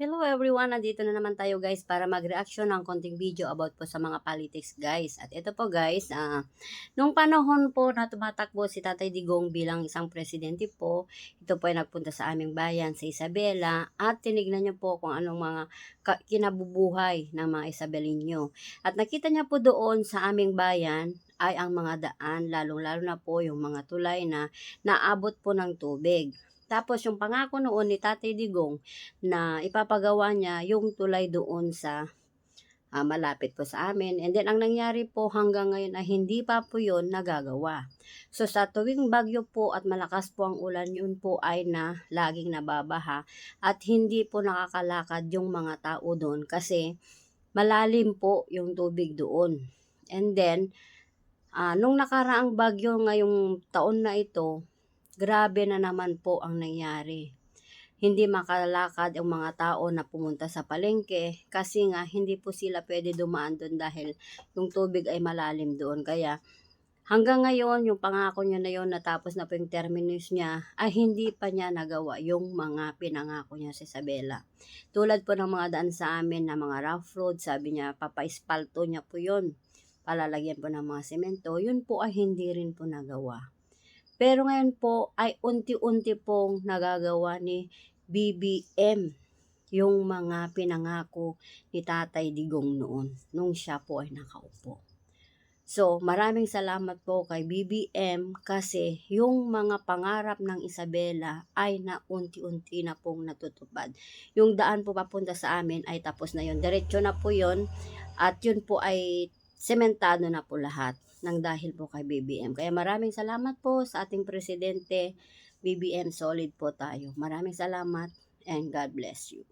Hello everyone, nandito na naman tayo guys para mag-reaction ng konting video about po sa mga politics guys. At ito po guys, ah, nung panahon po na tumatakbo si Tatay Digong bilang isang presidente po, ito po ay nagpunta sa aming bayan sa Isabela at tinignan niya po kung anong mga kinabubuhay ng mga Isabelinyo. At nakita niya po doon sa aming bayan ay ang mga daan, lalong-lalo na po yung mga tulay na naabot po ng tubig. Tapos yung pangako noon ni Tatay Digong na ipapagawa niya yung tulay doon sa ah, malapit po sa amin. And then ang nangyari po hanggang ngayon ay hindi pa po yun nagagawa. So sa tuwing bagyo po at malakas po ang ulan yun po ay na laging nababaha at hindi po nakakalakad yung mga tao doon kasi malalim po yung tubig doon. And then ah, nung nakaraang bagyo ngayong taon na ito, grabe na naman po ang nangyari hindi makalakad ang mga tao na pumunta sa palengke kasi nga hindi po sila pwede dumaan doon dahil yung tubig ay malalim doon. Kaya hanggang ngayon, yung pangako niya na yon natapos na po yung terminus niya, ay hindi pa niya nagawa yung mga pinangako niya sa Isabela. Tulad po ng mga daan sa amin na mga rough road, sabi niya, papaispalto niya po yon palalagyan po ng mga semento, yun po ay hindi rin po nagawa. Pero ngayon po ay unti-unti pong nagagawa ni BBM yung mga pinangako ni Tatay Digong noon nung siya po ay nakaupo. So, maraming salamat po kay BBM kasi yung mga pangarap ng Isabela ay na unti-unti na pong natutupad. Yung daan po papunta sa amin ay tapos na yun. Diretso na po yun at yun po ay sementado na po lahat ng dahil po kay BBM. Kaya maraming salamat po sa ating presidente BBM solid po tayo. Maraming salamat and God bless you.